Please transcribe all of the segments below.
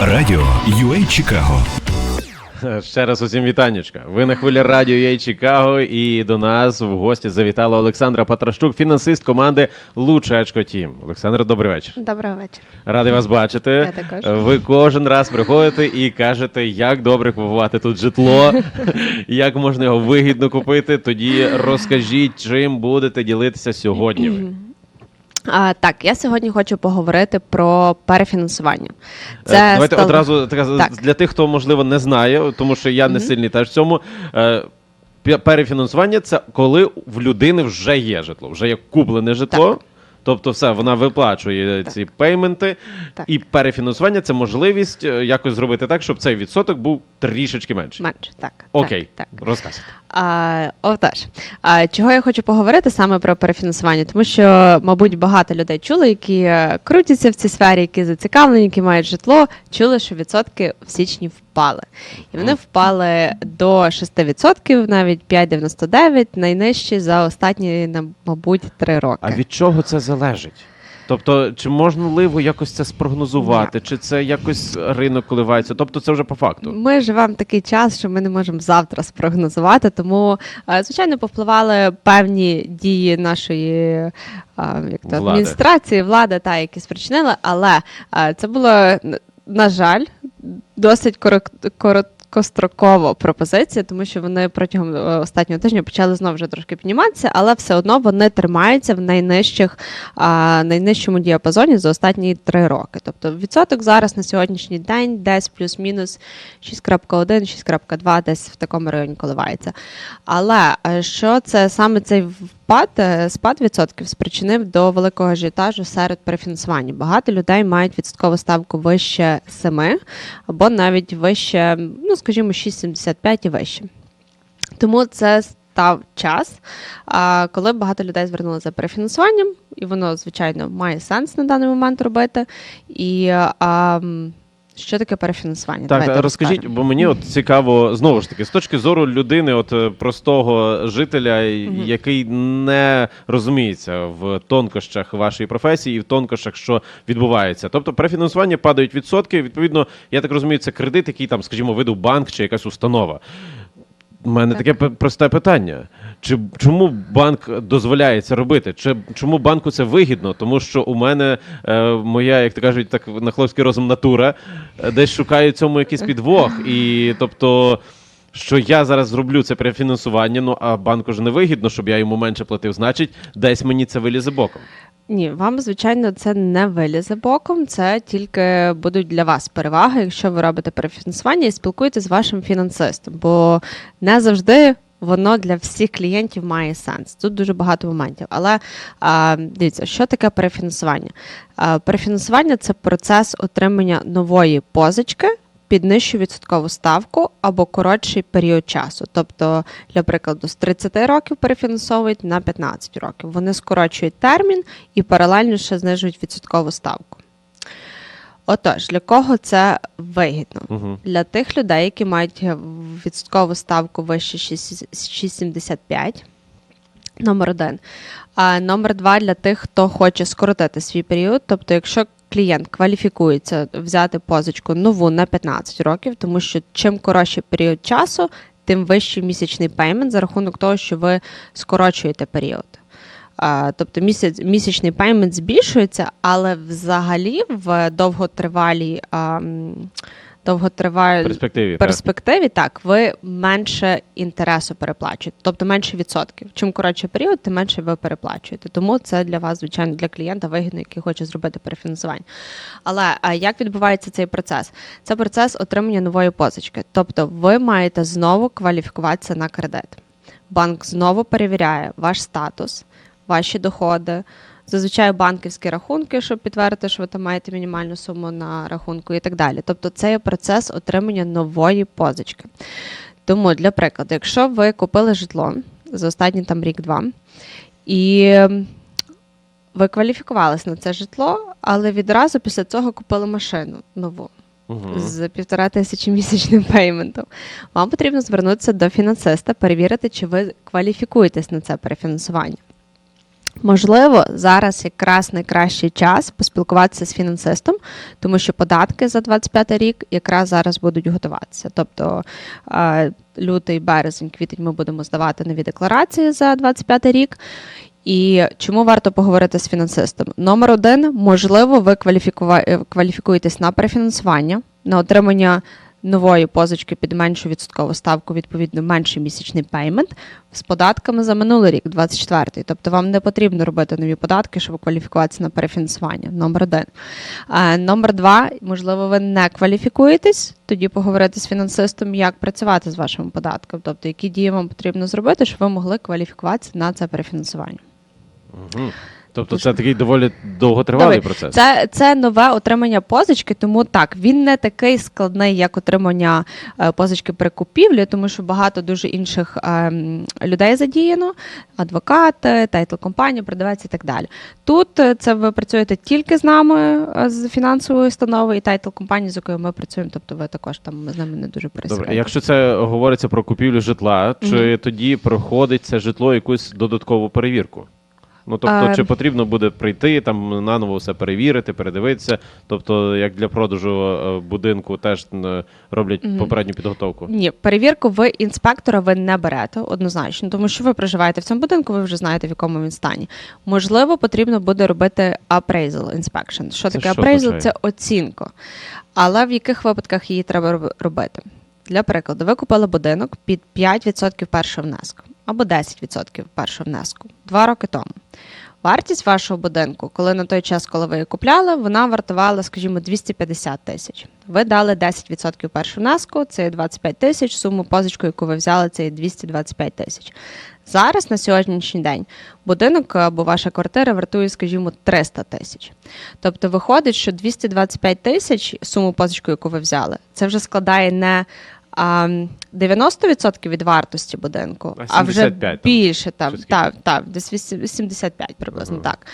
Радіо UA Чикаго. Ще раз усім вітаннячка. Ви на хвилі радіо «Єй Чикаго і до нас в гості завітала Олександра Патращук, фінансист команди Лучачко Тім. Олександра, добрий вечір. Доброго вечора. Радий вас бачити. Я також. Ви кожен раз приходите і кажете, як добре купувати тут житло, як можна його вигідно купити. Тоді розкажіть, чим будете ділитися сьогодні. ви. А, так, я сьогодні хочу поговорити про перефінансування. Це Давайте стал... одразу так, Так. для тих, хто можливо не знає, тому що я не сильний теж в цьому. е, Перефінансування це коли в людини вже є житло, вже є куплене житло. Так. Тобто, все, вона виплачує ці пейменти, Так. і перефінансування це можливість е, якось зробити так, щоб цей відсоток був трішечки менший. Менше, так. Окей, Так, так. розказуйте. А, отож, а, чого я хочу поговорити саме про перефінансування? Тому що, мабуть, багато людей чули, які е, крутяться в цій сфері, які зацікавлені, які мають житло, чули, що відсотки в січні впали. І вони впали до 6%, навіть 5,99, найнижчі за останні, мабуть, 3 роки. А від чого це залежить? Тобто, чи можливо якось це спрогнозувати, чи це якось ринок коливається? Тобто, це вже по факту. Ми живемо такий час, що ми не можемо завтра спрогнозувати. Тому, е, звичайно, повпливали певні дії нашої е, як то, Влади. адміністрації, влади, та які спричинили. Але е, це було на жаль досить корот- короткострокова пропозиція, тому що вони протягом е, останнього тижня почали знову вже трошки підніматися, але все одно вони тримаються в найнижчих а, найнижчому діапазоні за останні три роки. Тобто відсоток зараз на сьогоднішній день десь плюс-мінус 6.1, 6.2, десь в такому районі коливається. Але е, що це саме цей впад, е, спад відсотків спричинив до великого ажіотажу серед перефінансування. Багато людей мають відсоткову ставку вище 7 або навіть вище, ну скажімо, 6,75 і вище. Тому це став час, коли багато людей звернули за перефінансуванням, і воно, звичайно, має сенс на даний момент робити. І що таке перефінансування? Так, Давайте розкажіть, розкажемо. бо мені от цікаво знову ж таки, з точки зору людини, от е, простого жителя, Мгм. який не розуміється в тонкощах вашої професії і в тонкощах, що відбувається. Тобто, перефінансування падають відсотки. Відповідно, я так розумію, це кредит, який там, скажімо, видав банк чи якась установа. У мене Так. таке просте питання. Чи чому банк дозволяє це робити? Чи чому банку це вигідно? Тому що у мене е, моя, як то кажуть, так на хлопський розум натура, е, десь шукає цьому якийсь підвох. І тобто, що я зараз зроблю це перефінансування, ну а банку ж не вигідно, щоб я йому менше платив, значить, десь мені це вилізе боком. Ні, вам, звичайно, це не вилізе боком, це тільки будуть для вас переваги, якщо ви робите перефінансування і спілкуєтеся з вашим фінансистом, бо не завжди. Воно для всіх клієнтів має сенс. Тут дуже багато моментів. Але а, дивіться, що таке перефінансування? А, перефінансування це процес отримання нової позички під нижчу відсоткову ставку або коротший період часу. Тобто, для прикладу, з 30 років перефінансовують на 15 років. Вони скорочують термін і паралельно ще знижують відсоткову ставку. Отож, для кого це вигідно? Угу. Для тих людей, які мають відсоткову ставку вище 6 6,75. Номер один. А номер два для тих, хто хоче скоротити свій період. Тобто, якщо клієнт кваліфікується взяти позичку нову на 15 років, тому що чим коротший період часу, тим вищий місячний пеймент за рахунок того, що ви скорочуєте період. Тобто місяць, місячний пеймент збільшується, але взагалі в довготривалій довготривалій перспективі. так. перспективі так, ви менше інтересу переплачуєте, тобто менше відсотків. Чим коротший період, тим менше ви переплачуєте. Тому це для вас, звичайно, для клієнта вигідно, який хоче зробити перефінансування. Але а як відбувається цей процес? Це процес отримання нової позички. Тобто, ви маєте знову кваліфікуватися на кредит. Банк знову перевіряє ваш статус, ваші доходи. Зазвичай банківські рахунки, щоб підтвердити, що ви там маєте мінімальну суму на рахунку і так далі. Тобто це є процес отримання нової позички. Тому, для прикладу, якщо ви купили житло за останній там рік-два, і ви кваліфікувалися на це житло, але відразу після цього купили машину нову з півтора тисячі місячним пейментом. Вам потрібно звернутися до фінансиста, перевірити, чи ви кваліфікуєтесь на це перефінансування. Можливо, зараз якраз найкращий час поспілкуватися з фінансистом, тому що податки за 25 рік якраз зараз будуть готуватися. Тобто е, лютий, березень, квітень ми будемо здавати нові декларації за 25 рік. І чому варто поговорити з фінансистом? Номер один, можливо, ви кваліфікуєтесь на перефінансування, на отримання нової позички під меншу відсоткову ставку, відповідно, менший місячний пеймент з податками за минулий рік, 24-й. Тобто вам не потрібно робити нові податки, щоб кваліфікуватися на перефінансування. Номер один. А, номер два, можливо, ви не кваліфікуєтесь, тоді поговорити з фінансистом, як працювати з вашим податком, тобто які дії вам потрібно зробити, щоб ви могли кваліфікуватися на це перефінансування. Мгм. Тобто це такий доволі довготривалий Добре. процес. Це, це нове отримання позички, тому так він не такий складний, як отримання е, позички при купівлі, тому що багато дуже інших ем, людей задіяно: адвокати, тайтл компанії, продавець і так далі. Тут е, це ви працюєте тільки з нами, е, з фінансовою установою і тайтл компанії, з якою ми працюємо. Тобто ви також там з нами не дуже Добре, якщо це говориться про купівлю житла, чи Мгм. тоді проходить це житло якусь додаткову перевірку? Ну тобто, А, чи потрібно буде прийти там наново все перевірити, передивитися? Тобто, як для продажу е, будинку теж е, роблять попередню підготовку? Ні, перевірку ви інспектора ви не берете однозначно, тому що ви проживаєте в цьому будинку, ви вже знаєте, в якому він стані. Можливо, потрібно буде робити appraisal inspection. Що Це таке що appraisal? означає? Це оцінка. Але в яких випадках її треба робити? Для прикладу, ви купили будинок під 5% першого внеску або 10% першого внеску два роки тому. Вартість вашого будинку, коли на той час, коли ви її купляли, вона вартувала, скажімо, 250 тисяч. Ви дали 10% першого внеску, це 25 тисяч. Суму позичку, яку ви взяли, це є 225 тисяч. Зараз на сьогоднішній день будинок або ваша квартира вартує, скажімо, 300 тисяч. Тобто виходить, що 225 тисяч суму позичку, яку ви взяли, це вже складає не а, 90% від вартості будинку, А а, вже 75 там, більше там, так, так, десь вісім- 75 приблизно Ага. так.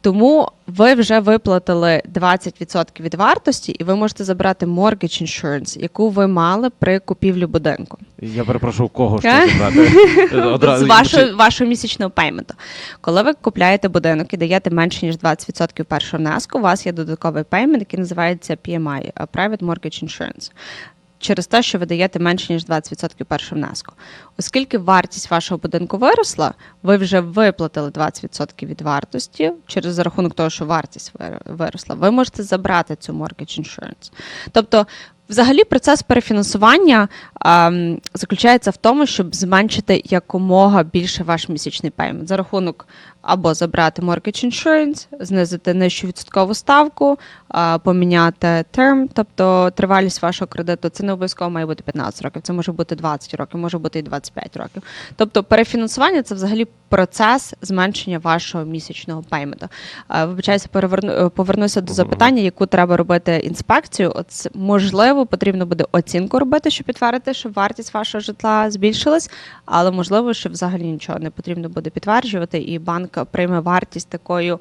Тому ви вже виплатили 20% від вартості, і ви можете забрати mortgage insurance, яку ви мали при купівлі будинку. Я перепрошую, кого ж це забрати? З вашого, вашого місячного пейменту. Коли ви купляєте будинок і даєте менше ніж 20% першого внеску, у вас є додатковий пеймент, який називається PMI – Private Mortgage Insurance. Через те, що ви даєте менше ніж 20% першого внеску. Оскільки вартість вашого будинку виросла, ви вже виплатили 20% від вартості через за рахунок того, що вартість виросла. Ви можете забрати цю mortgage insurance. Тобто, взагалі, процес перефінансування ем, заключається в тому, щоб зменшити якомога більше ваш місячний пеймент за рахунок або забрати mortgage insurance, знизити нижчу відсоткову ставку, а, поміняти терм, тобто тривалість вашого кредиту. Це не обов'язково має бути 15 років, це може бути 20 років, може бути і 25 років. Тобто перефінансування це взагалі процес зменшення вашого місячного пейменту. А, Вибачаюся, переверну е, повернуся до запитання, яку треба робити інспекцію. От можливо, потрібно буде оцінку робити, щоб підтвердити, що вартість вашого житла збільшилась, але можливо, що взагалі нічого не потрібно буде підтверджувати, і банк прийме вартість такою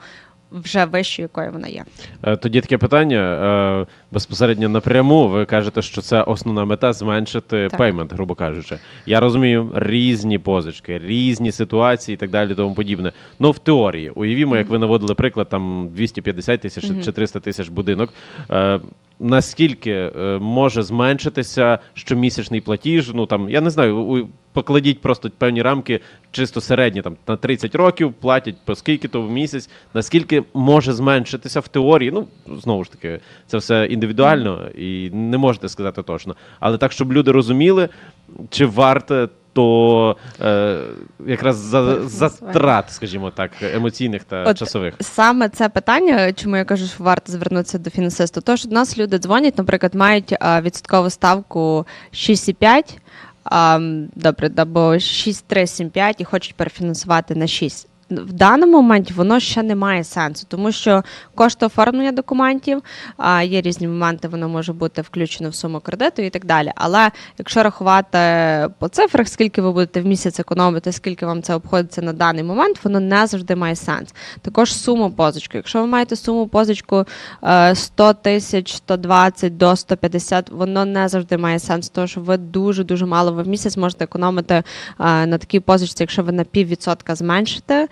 вже вищою, якою вона є. Е, Тоді таке питання е, безпосередньо напряму. Ви кажете, що це основна мета зменшити Так. пеймент, грубо кажучи. Я розумію різні позички, різні ситуації і так далі, тому подібне. Ну в теорії, уявімо, як ви наводили приклад, там 250 тисяч Мгм. чи 300 тисяч будинок. Наскільки е, може зменшитися щомісячний платіж? Ну там я не знаю, покладіть просто певні рамки, чисто середні, там на 30 років платять по скільки то в місяць. Наскільки може зменшитися в теорії? Ну знову ж таки, це все індивідуально і не можете сказати точно. Але так, щоб люди розуміли, чи варте то е, якраз за, затрат, скажімо так, емоційних та От часових. Саме це питання, чому я кажу, що варто звернутися до фінансисту. Тож до нас люди дзвонять, наприклад, мають а, відсоткову ставку 6,5, а, м, добре, або 6,375 і хочуть перефінансувати на 6. В даному моменті воно ще не має сенсу, тому що кошти оформлення документів, а, є різні моменти, воно може бути включено в суму кредиту і так далі. Але якщо рахувати по цифрах, скільки ви будете в місяць економити, скільки вам це обходиться на даний момент, воно не завжди має сенс. Також суму позичку. Якщо ви маєте суму позичку е, 100 тисяч, 120 до 150, воно не завжди має сенс, тому що ви дуже дуже мало ви в місяць можете економити е, на такій позичці, якщо ви на піввідсотка зменшите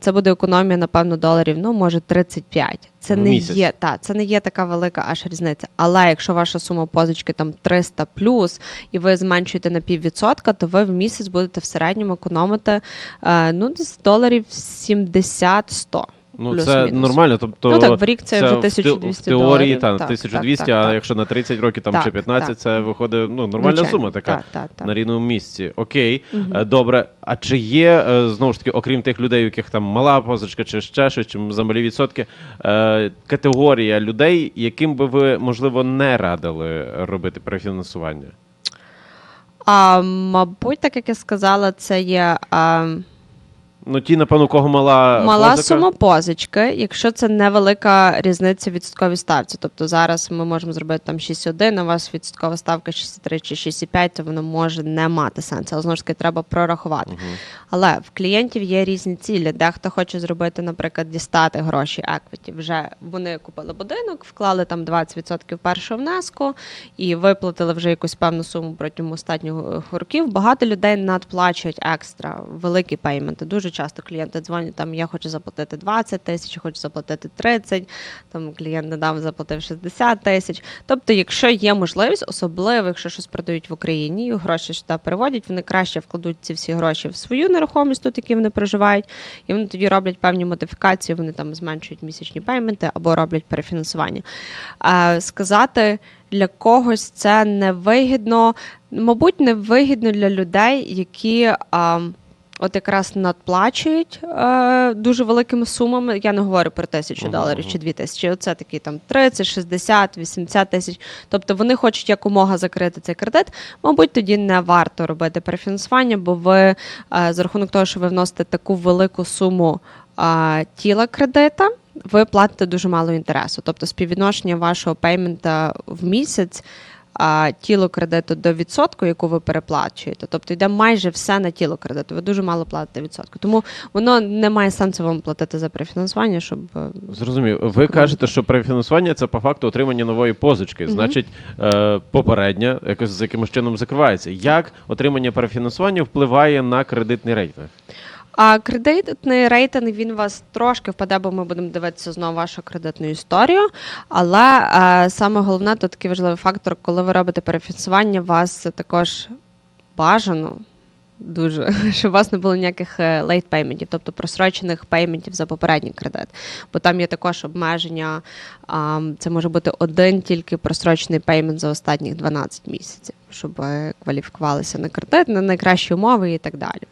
це буде економія, напевно, доларів, ну може 35. Це не місяць. є та це не є така велика аж різниця. Але якщо ваша сума позички там 300 плюс, і ви зменшуєте на піввідсотка, то ви в місяць будете в середньому економити е, ну десь доларів 70-100. Ну, це плюс-мінус. нормально. Тобто, Ну, так, в рік це вже в те- 1200 В теорії доларів. та, Так, 1200, так, так, а так. якщо на 30 років там, Так, чи 15, так. це виходить ну, нормальна Звичайно. сума така. Так, так, так. На рівному місці. Окей, Е, добре. А чи є е, знову ж таки, окрім тих людей, у яких там мала позичка, чи ще щось, чи за малі відсотки, е, категорія людей, яким би ви можливо не радили робити перефінансування? А, мабуть, так як я сказала, це є а, Ну, ті, напевно, у кого мала мала позика. сума позички, якщо це невелика різниця в відсотковій ставці. Тобто зараз ми можемо зробити там 6,1, а у вас відсоткова ставка 6,3 чи 6,5, то воно може не мати сенсу. Але знову ж таки треба прорахувати. Але в клієнтів є різні цілі. Дехто хоче зробити, наприклад, дістати гроші еквіті. Вже вони купили будинок, вклали там 20% першого внеску і виплатили вже якусь певну суму протягом останніх років. Багато людей надплачують екстра, великі пейменти. Дуже часто клієнти дзвонять там, я хочу заплатити 20 тисяч, хочу заплатити 30, там клієнт недавно заплатив 60 тисяч. Тобто, якщо є можливість, особливо якщо щось продають в Україні, гроші сюди переводять, вони краще вкладуть ці всі гроші в свою нерухомість, тут які вони проживають, і вони тоді роблять певні модифікації, вони там зменшують місячні пейменти або роблять перефінансування. Сказати для когось це невигідно, мабуть, невигідно для людей, які. А, От якраз надплачують е, дуже великими сумами. Я не говорю про тисячу доларів чи дві тисячі. Оце такі там 30, 60, 80 тисяч. Тобто вони хочуть якомога закрити цей кредит. Мабуть, тоді не варто робити перефінансування, бо ви е, за рахунок того, що ви вносите таку велику суму е, тіла кредита, ви платите дуже мало інтересу. Тобто співвідношення вашого пеймента в місяць. А тіло кредиту до відсотку, яку ви переплачуєте, тобто йде майже все на тіло кредиту. Ви дуже мало платите відсотку. Тому воно не має сенсу вам платити за перефінансування, щоб е, Зрозумів. Ви кажете, що перефінансування це по факту отримання нової позички. Значить, е, попередня якось з якимось чином закривається. Як отримання перефінансування впливає на кредитний рейтинг? А кредитний рейтинг він вас трошки впаде, бо ми будемо дивитися знову вашу кредитну історію. Але е, саме головне тут такий важливий фактор, коли ви робите перефінансування, вас також бажано. Дуже, щоб у вас не було ніяких лейт пейментів, тобто просрочених пейментів за попередній кредит. Бо там є також обмеження, це може бути один тільки просрочений пеймент за останніх 12 місяців, щоб кваліфікувалися на кредит, на найкращі умови і так далі.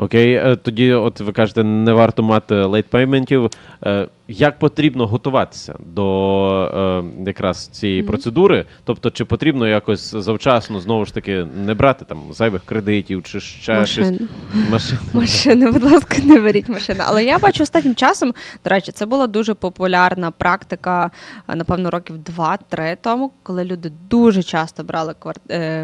Окей, е, тоді, от ви кажете, не варто мати лейтпейментів. Е, Як потрібно готуватися до е, якраз цієї процедури? Тобто, чи потрібно якось завчасно знову ж таки не брати там зайвих кредитів чи ще щось? Машину. Машин. Машини, будь ласка, не беріть машини. Але я бачу останнім часом, до речі, це була дуже популярна практика, напевно, років 2-3 тому, коли люди дуже часто брали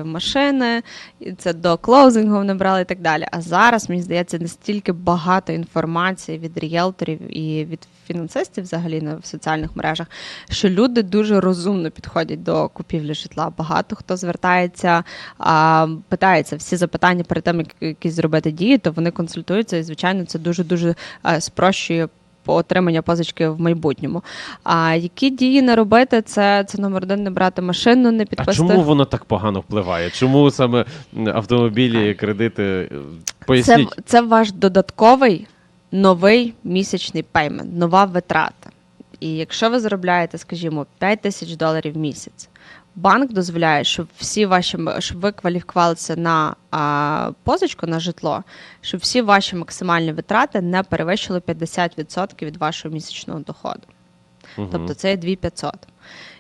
машини, і це до клоузингу вони брали і так далі. А зараз, мені здається, настільки багато інформації від ріелторів і від фінансистів взагалі на в соціальних мережах, що люди дуже розумно підходять до купівлі житла. Багато хто звертається, а, питається всі запитання перед тим, як якісь зробити дії, то вони консультуються, і звичайно, це дуже дуже спрощує. Отримання позички в майбутньому. А які дії не робити? Це, це номер один не брати машину, не А чому воно так погано впливає? Чому саме автомобілі, кредити? Е, це, це ваш додатковий новий місячний пеймент, нова витрата. І якщо ви заробляєте, скажімо, 5 тисяч доларів в місяць, банк дозволяє, щоб всі ваші щоб ви кваліфікувалися на а, позичку на житло, щоб всі ваші максимальні витрати не перевищили 50% від вашого місячного доходу. Мгм. Тобто це є 2500.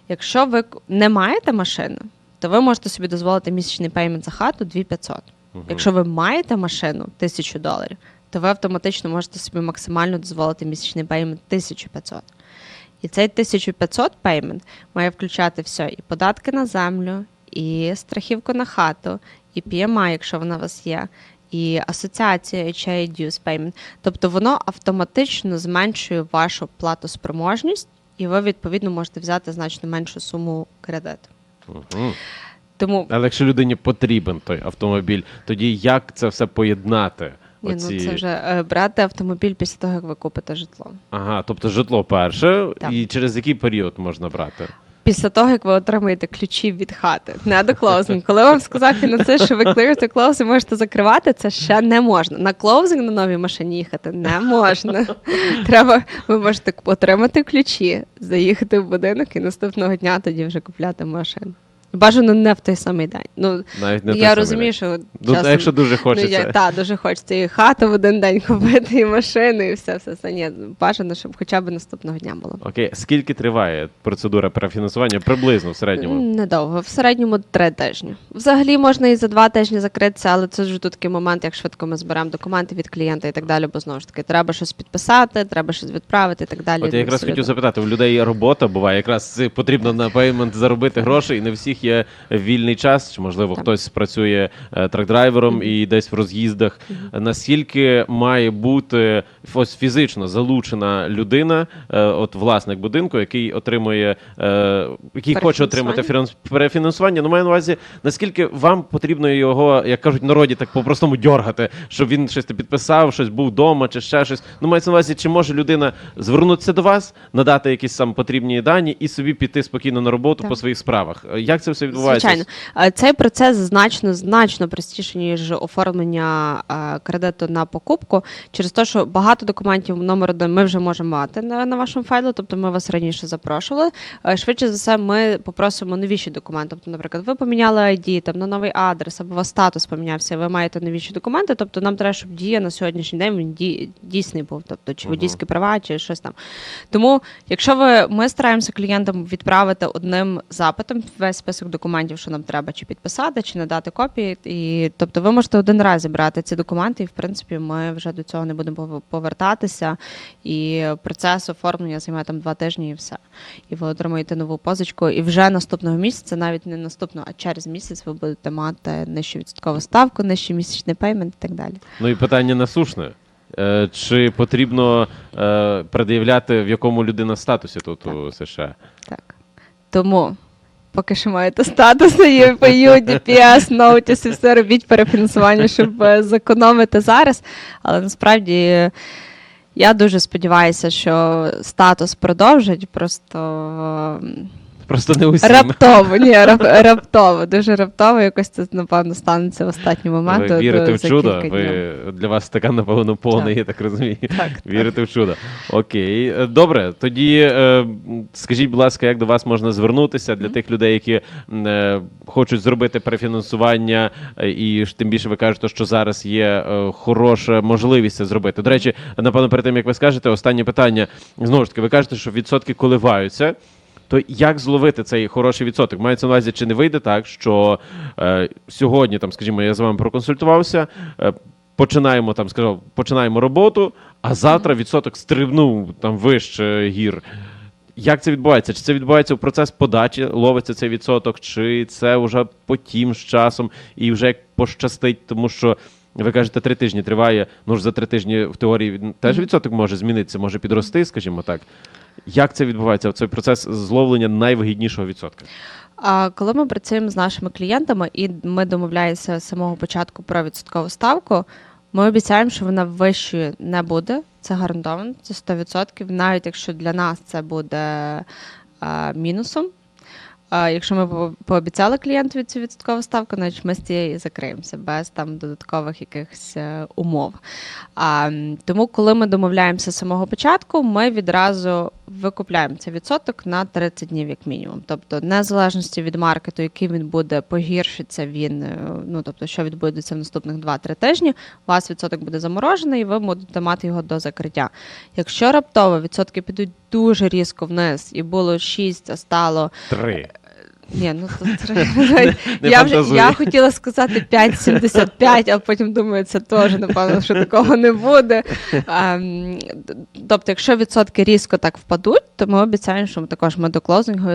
Якщо ви не маєте машини, то ви можете собі дозволити місячний пеймент за хату 2500. Мгм. Якщо ви маєте машину 1000 доларів, то ви автоматично можете собі максимально дозволити місячний пеймент 1500. І цей 1500 пеймент має включати все: і податки на землю, і страхівку на хату, і PMI, якщо вона у вас є, і асоціація HA Dues Payment. Тобто воно автоматично зменшує вашу платоспроможність, і ви відповідно можете взяти значно меншу суму кредиту. Мгм. Тому Але якщо людині потрібен той автомобіль, тоді як це все поєднати? Ні, Оці... ну це вже е, брати автомобіль після того, як ви купите житло. Ага, тобто житло перше, Так. і через який період можна брати? Після того, як ви отримаєте ключі від хати, не до клоузинг. Коли вам сказав фінансист, що ви клеїте клоуз і можете закривати, це ще не можна. На клоузинг на новій машині їхати не можна. Треба, ви можете отримати ключі, заїхати в будинок і наступного дня тоді вже купляти машину. Бажано не в той самий день. Ну Навіть не той я розумію, день. що Ну, часом- якщо дуже Ну, я, та, дуже хочеться і хату в один день купити, і машину, і все, все, все. Ні, бажано, щоб хоча б наступного дня було. Окей, скільки триває процедура перефінансування приблизно в середньому? Недовго, в середньому три тижні. Взагалі можна і за два тижні закритися, але це вже тут такий момент, як швидко ми зберемо документи від клієнта і так далі, бо знову ж таки треба щось підписати, треба щось відправити і так далі. От я якраз хотів запитати, у людей є робота, буває, якраз потрібно на пеймент заробити гроші, і не всіх є вільний час, чи можливо хтось працює е, трак-драйвером і десь в роз'їздах. Наскільки має бути ось фізично залучена людина, е, от власник будинку, який отримує, е, який хоче отримати фінанс- перефінансування? Ну, маю на увазі, наскільки вам потрібно його, як кажуть, народі так по-простому дьоргати, щоб він щось підписав, щось був вдома чи ще щось. Ну, мається на увазі, чи може людина звернутися до вас, надати якісь сам потрібні дані і собі піти спокійно на роботу Так. по своїх справах. Як це все відбувається? Звичайно, Е, цей процес значно значно простіший, ніж оформлення е, кредиту на покупку, через те, що багато документів номер один ми вже можемо мати на, на вашому файлу, тобто ми вас раніше запрошували. Е, Швидше за все, ми попросимо новіші документи. Тобто, наприклад, ви поміняли ID, там на новий адрес, або у вас статус помінявся, ви маєте новіші документи. Тобто, нам треба, щоб дія на сьогоднішній день він дій- дійсний був, тобто чи водійські права, чи щось там. Тому, якщо ви ми стараємося клієнтам відправити одним запитом весь список документів, що нам треба, чи підписати, чи надати копії, і тобто ви можете один раз зібрати ці документи, і в принципі ми вже до цього не будемо повертатися. І процес оформлення займає там два тижні, і все. І ви отримуєте нову позичку. І вже наступного місяця, навіть не наступного, а через місяць ви будете мати нижчу відсоткову ставку, нижчий місячний пеймент і так далі. Ну і питання насушне. Е, Чи потрібно е, пред'являти, в якому людина статусі тут у США? Так. Тому, поки що маєте статус ЄПЮ, DPS, Notice і все робіть перефінансування, щоб е, зекономити зараз. Але насправді я дуже сподіваюся, що статус продовжить просто. Просто не усім. Раптово, ні, рап- раптово, дуже раптово. Якось це, напевно, станеться в останній момент. Ви вірите в чудо? Ви для вас така, напевно, повна Так. є, так розумію. Так, Вірите в чудо. Окей. Добре. Тоді е, скажіть, будь ласка, як до вас можна звернутися для тих людей, які е, хочуть зробити перефінансування, е, і тим більше ви кажете, що зараз є хороша можливість це зробити. До речі, напевно, перед тим як ви скажете, останнє питання. Знову ж таки, ви кажете, що відсотки коливаються. То як зловити цей хороший відсоток? Мається на увазі, чи не вийде так, що е, сьогодні, там, скажімо, я з вами проконсультувався, е, починаємо там, скажімо, починаємо роботу, а завтра відсоток стрибнув там вище гір. Як це відбувається? Чи це відбувається в процес подачі, ловиться цей відсоток, чи це вже потім з часом і вже як пощастить, тому що. Ви кажете, три тижні триває. Ну ж за три тижні в теорії він- теж відсоток може змінитися, може підрости, скажімо так. Як це відбувається? Цей процес зловлення найвигіднішого відсотка? Коли ми працюємо з нашими клієнтами і ми домовляємося з самого початку про відсоткову ставку, ми обіцяємо, що вона вищою не буде. Це гарантовано, це 100%, навіть якщо для нас це буде а, мінусом. А, якщо ми пообіцяли клієнтові цю відсоткову ставку, значить ми з цієї закриємося без там додаткових якихось е, умов. А, тому, коли ми домовляємося з самого початку, ми відразу викупляємо цей відсоток на 30 днів, як мінімум. Тобто, незалежності від маркету, який він буде, погіршиться він. е, Ну тобто, що відбудеться в наступних 2-3 тижні, у вас відсоток буде заморожений, і ви будете мати його до закриття. Якщо раптово відсотки підуть дуже різко вниз, і було 6, а стало Три. Ні, ну. Не я вже я хотіла сказати 5,75, а потім думаю, це теж напевно, що такого не буде. Д- Тобто, якщо відсотки різко так впадуть, то ми обіцяємо, що ми також ми до клоузингу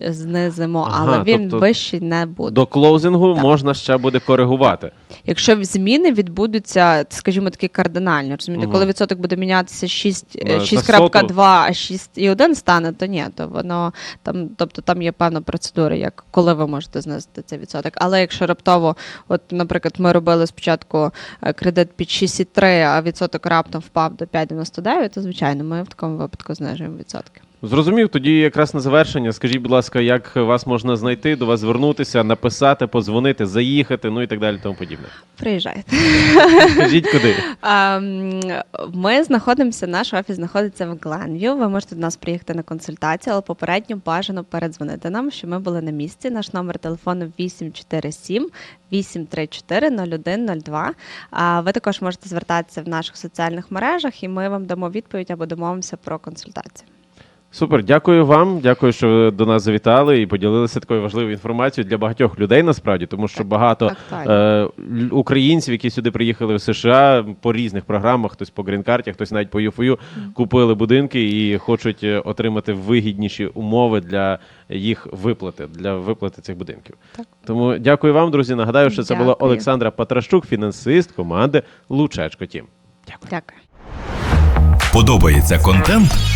знизимо, Ага, але він тобто вищий не буде. До клоузингу Так. можна ще буде коригувати. Якщо зміни відбудуться, скажімо, такі кардинальні, розумієте, Мгм. коли відсоток буде мінятися 6, На- на 6.2, а 6,1 стане, то ні, то воно там, тобто там є певна процедура, як коли ви можете знизити цей відсоток. Але якщо раптово, от, наприклад, ми робили спочатку е, кредит під 6,3, а відсоток раптом впав до 5,99, то звичайно, ми в такому випадку знижуємо відсотки. Зрозумів, тоді якраз на завершення. Скажіть, будь ласка, як вас можна знайти, до вас звернутися, написати, подзвонити, заїхати, ну і так далі, тому подібне. Приїжджайте. Скажіть куди. Ми знаходимося, наш офіс знаходиться в Гленв'ю. Ви можете до нас приїхати на консультацію, але попередньо бажано передзвонити нам, що ми були на місці. Наш номер телефону 847 834 0102. А ви також можете звертатися в наших соціальних мережах, і ми вам дамо відповідь або домовимося про консультацію. Супер, дякую вам. Дякую, що ви до нас завітали і поділилися такою важливою інформацією для багатьох людей насправді, тому що багато актуально. е, українців, які сюди приїхали в США по різних програмах, хтось по грін-карті, хтось навіть по ЮФОЮ, купили будинки і хочуть е, отримати вигідніші умови для їх виплати, для виплати цих будинків. Так. Тому дякую вам, друзі. Нагадаю, що це була Олександра Патращук, фінансист команди Лучечко Тім. Дякую. Дякую. Подобається контент?